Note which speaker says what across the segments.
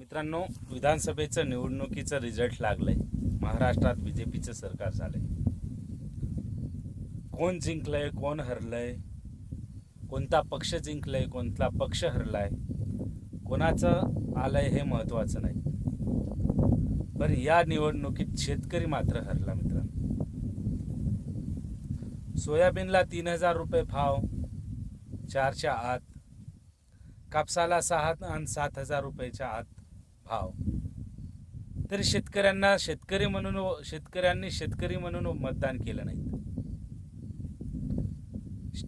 Speaker 1: मित्रांनो विधानसभेचं निवडणुकीचं रिझल्ट लागलंय. महाराष्ट्रात बी जे पीचं सरकार झालंय. कोण जिंकलंय कोण हरलंय कोणता पक्ष जिंकलंय कोणता पक्ष हरलाय कोणाचं आलंय हे महत्त्वाचं नाही. पण या निवडणुकीत शेतकरी मात्र हरला मित्रांनो. सोयाबीनला तीन हजार रुपये भाव चारच्या आत कापसाला सहा आणि सात हजार रुपयाच्या आत. भाव तरी शेतकऱ्यांना शेतकरी म्हणून शेतकऱ्यांनी शेतकरी म्हणून मतदान केलं नाही.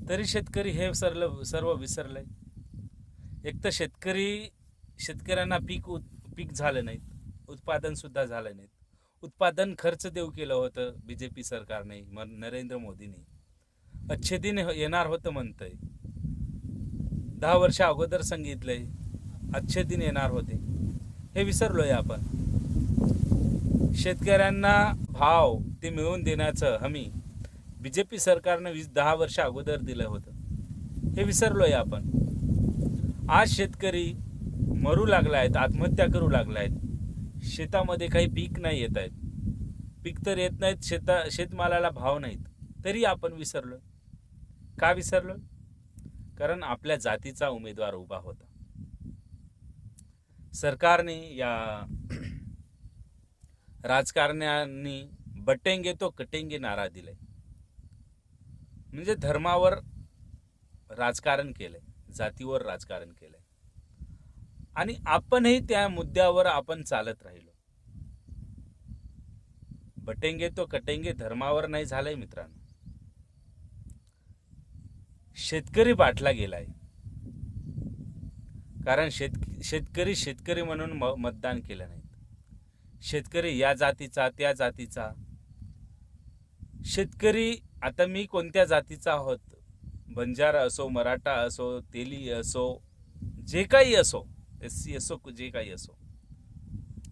Speaker 1: तरी शेतकरी हे सरल सर्व विसरलंय. एक तर शेतकरी शेतकऱ्यांना पीक उत पीक झालं नाहीत. उत्पादन सुद्धा झालं नाहीत. उत्पादन खर्च देऊ केलं होतं बी जे पी सरकारने म नरेंद्र मोदीने. अच्छे दिन येणार होतं म्हणतंय. दहा वर्ष अगोदर सांगितलंय अच्छे दिन येणार होते. हे विसरलोय आपण. शेतकऱ्यांना भाव ते मिळवून देण्याचं हमी बी जे पी सरकारनं वीस दहा वर्ष अगोदर दिलं होतं. हे विसरलोय आपण. आज शेतकरी मरू लागला आहेत आत्महत्या करू लागला आहेत शेतामध्ये काही पीक नाही येत आहेत. पीक तर येत नाहीत शेता शेतमालाला भाव नाहीत. तरी आपण विसरलो का विसरलो कारण आपल्या जातीचा उमेदवार उभा होता. सरकारने या राजकारण्यांनी बटेंगे तो कटेंगे नारा दिलाय. म्हणजे धर्मावर राजकारण केलंय जातीवर राजकारण केलंय. आणि आपणही त्या मुद्द्यावर आपण चालत राहिलो. बटेंगे तो कटेंगे धर्मावर नाही झालंय मित्रांनो. शेतकरी बाटला गेलाय. कारण शेत शेतकरी शेतकरी म्हणून म- मतदान केलं नाहीत. शेतकरी या जातीचा त्या जातीचा. शेतकरी आता मी कोणत्या जातीचा आहोत? बंजारा असो मराठा असो तेली असो जे काही असो एस सी असो जे काही असो.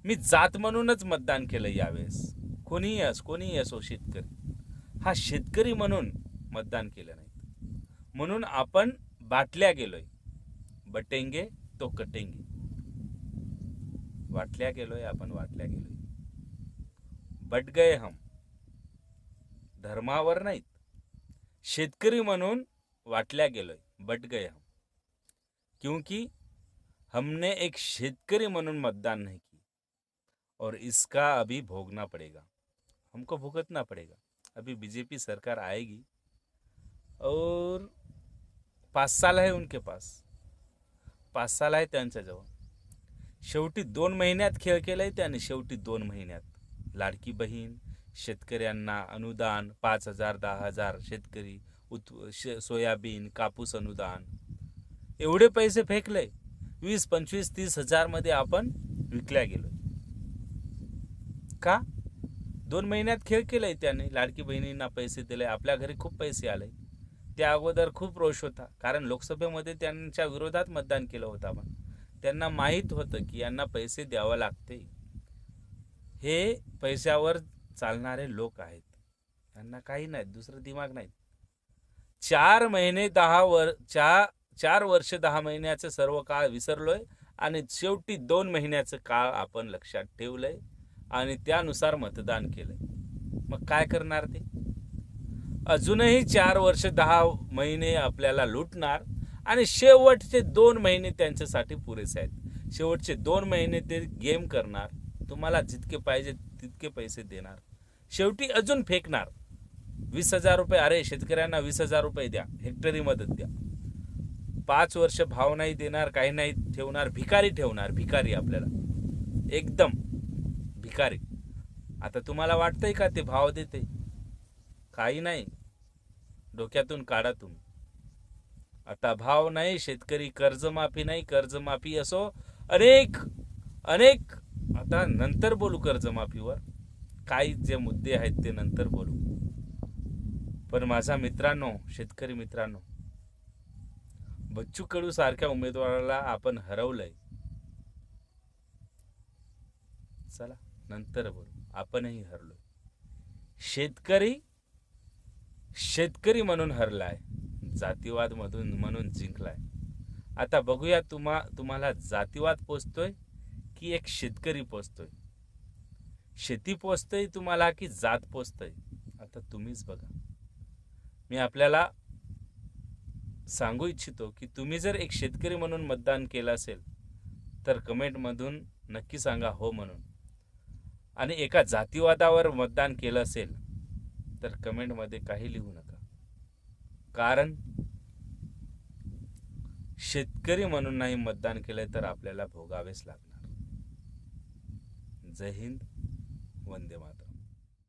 Speaker 1: मी जात म्हणूनच मतदान केलं यावेळेस. कोणीही असो कोणीही असो शेतकरी. हा शेतकरी म्हणून मतदान केलं नाही म्हणून आपण बाटल्या गेलोय. बटेंगे तो कटेंगे। वाटल्या गेलोय, आपण वाटल्या गेलोय. बट गए हम. धर्मावर नाहीत. शेतकरी म्हणून वाटल्या गेलोय, बट गए हम. क्योंकि हमने एक शेतकरी म्हणून मतदान नहीं की और इसका अभी भोगना पड़ेगा. हमको भुगतना पड़ेगा. अभी बीजेपी सरकार आएगी और पाच साल है उनके पास। पाच साल आहे त्यांच्याजवळ. शेवटी दोन महिन्यात खेळ केलाय त्याने शेवटी दोन महिन्यात. लाडकी बहीण शेतकऱ्यांना अनुदान पाच हजार दहा हजार शेतकरी उत् श सोयाबीन कापूस अनुदान. एवढे पैसे फेकले वीस पंचवीस तीस हजारमध्ये आपण विकल्या गेलो. का? दोन महिन्यात खेळ केलाय त्याने लाडकी बहिणींना पैसे दिले आपल्या घरी खूप पैसे आले. त्या अगोदर खूप रोष होता. कारण लोकसभेमध्ये त्यांच्या विरोधात मतदान केलं होतं आपण. त्यांना माहीत होतं की यांना पैसे द्यावं लागते. हे पैशावर चालणारे लोक आहेत. त्यांना काही नाही दुसरं दिमाग नाही चार महिने दहा वर चा चार वर्ष दहा महिन्याचं सर्व काळ विसरलोय आणि शेवटी दोन महिन्याचं काळ आपण लक्षात ठेवलंय आणि त्यानुसार मतदान केलंय. मग काय करणार ते? अजूनही चार वर्ष दहा महिने आपल्याला लुटणार आणि शेवटचे दोन महिने त्यांच्यासाठी पुरेसे आहेत. शेवटचे दोन महिने ते गेम करणार तुम्हाला जितके पाहिजे तितके पैसे देणार. शेवटी अजून फेकणार. वीस हजार रुपये अरे शेतकऱ्यांना वीस हजार रुपये द्या हेक्टरी मदत द्या. पाच वर्ष भाव नाही देणार काही नाही ठेवणार भिकारी ठेवणार भिकारी आपल्याला. एकदम भिकारी. आता तुम्हाला वाटतंय का ते भाव देते? काही नाही. डोक्यातून काढा तुम्ही आता भाव नाही शेतकरी कर्जमाफी नाही कर्जमाफी असो अनेक अनेक. आता नंतर बोलू कर्जमाफीवर. काही जे मुद्दे आहेत ते नंतर बोलू. पण माझा मित्रांनो शेतकरी मित्रांनो बच्चू कडू सारख्या उमेदवाराला आपण हरवलंय. चला नंतर बोलू. आपणही हरलोय. शेतकरी शेतकरी म्हणून हरलाय जातीवाद मधून म्हणून जिंकलाय. आता बघूया तुम्हा तुम्हाला जातीवाद पोचतोय की एक शेतकरी पोचतोय? शेती पोचतोय तुम्हाला की जात पोचतोय? आता तुम्हीच बघा. मी आपल्याला सांगू इच्छितो की तुम्ही जर एक शेतकरी म्हणून मतदान केलं असेल तर कमेंटमधून नक्की सांगा हो म्हणून. आणि एका जातीवादावर मतदान केलं असेल तर कमेंटमध्ये काही लिहू नका. कारण शेतकरी म्हणून नाही मतदान केलं तर आपल्याला भोगावेच लागणार. जय हिंद वंदे मातरम.